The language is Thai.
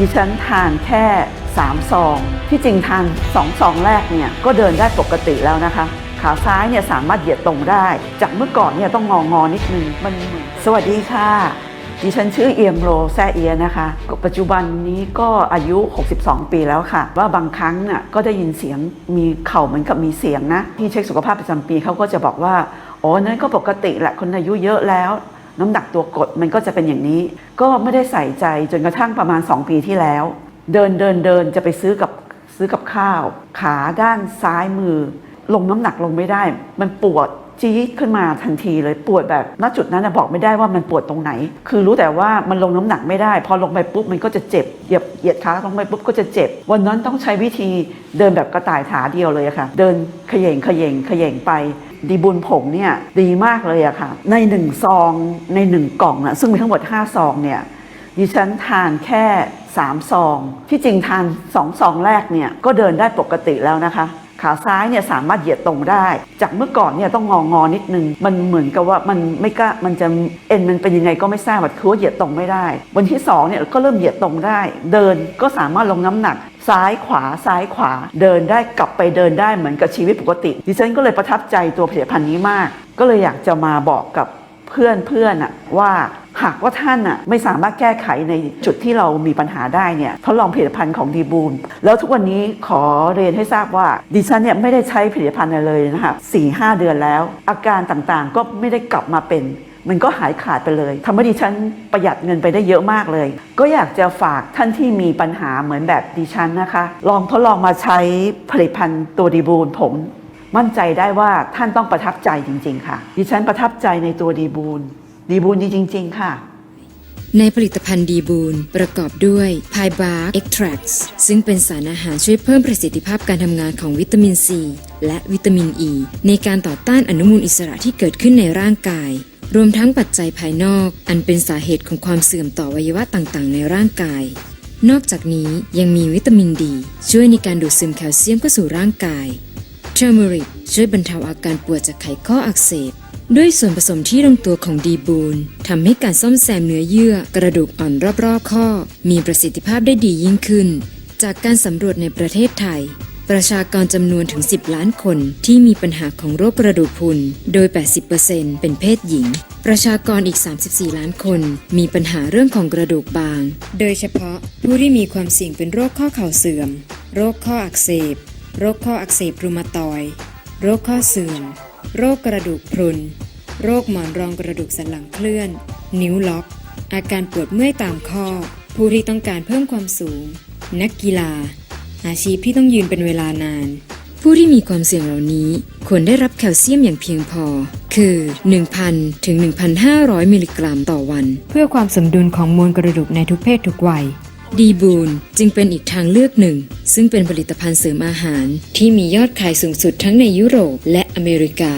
ดิฉันทานแค่ 3 ซอง ที่จริงทาน2ซองแรกเนี่ยก็เดินได้ปกติแล้วนะคะ ขาซ้ายเนี่ยสามารถเหยียดตรงได้ จากเมื่อก่อนเนี่ยต้องงองอนิดนึงมันสวัสดีค่ะ ดิฉันชื่อเอียมโรแซเอียนะคะ ปัจจุบันนี้ก็อายุ 62 ปีแล้วค่ะ ว่าบางครั้งน่ะก็ได้ยินเสียงมีเข่าเหมือนกับมีเสียงนะ ที่เช็คสุขภาพประจำปีเขาก็จะบอกว่า อ๋อนั่นก็ปกติแหละคนอายุเยอะแล้ว น้ำหนักตัวกดมันก็จะเป็นอย่างนี้ ก็ไม่ได้ใส่ใจจนกระทั่งประมาณ 2 ปีที่แล้ว เดินเดินเดินจะไปซื้อกับซื้อกับข้าว ขาด้านซ้ายมือ ลงน้ำหนักลงไม่ได้ มันปวดจี๊ดขึ้นมาทันทีเลยปวดแบบณจุดนั้นบอกไม่ได้ว่ามันปวดตรงไหน คือรู้แต่ว่ามันลงน้ำหนักไม่ได้ พอลงไปปุ๊บมันก็จะเจ็บเหยียบเหยียดขาลงไปปุ๊บก็จะเจ็บ วันนั้นต้องใช้วิธีเดินแบบกระต่ายขาเดียวเลยค่ะ เดินเขย่งเขย่งเขย่งไป ดีบุญผงเนี่ยดีมากเลยอะค่ะ ในหนึ่งซองในหนึ่งกล่องนะซึ่งมีทั้งหมด 5 ซองเนี่ยดิฉันทานแค่3ซอง ที่จริงทาน2ซองแรกเนี่ยก็เดินได้ปกติแล้วนะคะขาซ้ายเนี่ยสามารถเหยียดตรงได้ จากเมื่อก่อนเนี่ยต้องงองอนิดนึง มันเหมือนกับว่ามันไม่กล้ามันจะเอ็นมันเป็นยังไงก็ไม่ทราบอะคือว่าเหยียดตรงไม่ได้ วันที่สองเนี่ยก็เริ่มเหยียดตรงได้ เดินก็สามารถลงน้ำหนัก ซ้ายขวาซ้ายขวา เดินได้กลับไปเดินได้เหมือนกับชีวิตปกติ ดิฉันก็เลยประทับใจตัวผลิตภัณฑ์นี้มาก ก็เลยอยากจะมาบอกกับเพื่อนเพื่อนอะว่าหากว่าท่านอะไม่สามารถแก้ไขในจุดที่เรามีปัญหาได้เนี่ยทดลองผลิตภัณฑ์ของดีบูลแล้วทุกวันนี้ขอเรียนให้ทราบว่าดิฉันเนี่ยไม่ได้ใช้ผลิตภัณฑ์อะไรเลยนะคะสี่ห้าเดือนแล้ว อาการต่างๆก็ไม่ได้กลับมาเป็น มันก็หายขาดไปเลยทำให้ดิฉันประหยัดเงินไปได้เยอะมากเลย ก็อยากจะฝากท่านที่มีปัญหาเหมือนแบบดิฉันนะคะ ลองทดลองมาใช้ผลิตภัณฑ์ตัวดีบูลผมมั่นใจได้ว่าท่านต้องประทับใจจริง ๆ ค่ะ ดิฉันประทับใจในตัวดีบูลดีบูลดีจริง ๆ ค่ะ ในผลิตภัณฑ์ดีบูนประกอบด้วยพายบาร์เอ็กทรักซึ่งเป็นสารอาหารช่วยเพิ่มประสิทธิภาพการทำงานของวิตามินซีและวิตามินอ e ีในการต่อต้านอนุมูลอิสระที่เกิดขึ้นในร่างกาย รวมทั้งปัจจัยภายนอก อันเป็นสาเหตุของความเสื่อมต่อวัยวะต่างๆ ในร่างกาย นอกจากนี้ยังมีวิตามินดี ช่วยในการดูดซึมแคลเซียมเข้าสู่ร่างกายเทอร์มริกช่วยบรรเทาอาการปวดจากไขข้ออักเสบด้วยส่วนผสมที่ลงตัวของดีบูนทำให้การซ่อมแซมเนื้อเยื่อกระดูกอ่อนรอบๆข้อ มีประสิทธิภาพได้ดียิ่งขึ้น จากการสำรวจในประเทศไทย ประชากรจำนวนถึง 10 ล้านคนที่มีปัญหาของโรคกระดูกพรุน โดย 80%เป็นเพศหญิง ประชากรอีก 34 ล้านคน มีปัญหาเรื่องของกระดูกบาง โดยเฉพาะผู้ที่มีความเสี่ยงเป็นโรคข้อเข่าเสื่อม โรคข้ออักเสบ โรคข้ออักเสบรูมาตอย โรคข้อเสื่อม โรคกระดูกพรุน โรคหมอนรองกระดูกสันหลังเคลื่อน นิ้วล็อก อาการปวดเมื่อยตามข้อ ผู้ที่ต้องการเพิ่มความสูง นักกีฬา อาชีพที่ต้องยืนเป็นเวลานาน ผู้ที่มีความเสี่ยงเหล่านี้ ควรได้รับแคลเซียมอย่างเพียงพอ คือ 1,000 ถึง 1,500 มิลลิกรัมต่อวัน เพื่อความสมดุลของมวลกระดูกในทุกเพศทุกวัยดีบูนจึงเป็นอีกทางเลือกหนึ่ง ซึ่งเป็นผลิตภัณฑ์เสริมอาหาร ที่มียอดขายสูงสุดทั้งในยุโรปและอเมริกา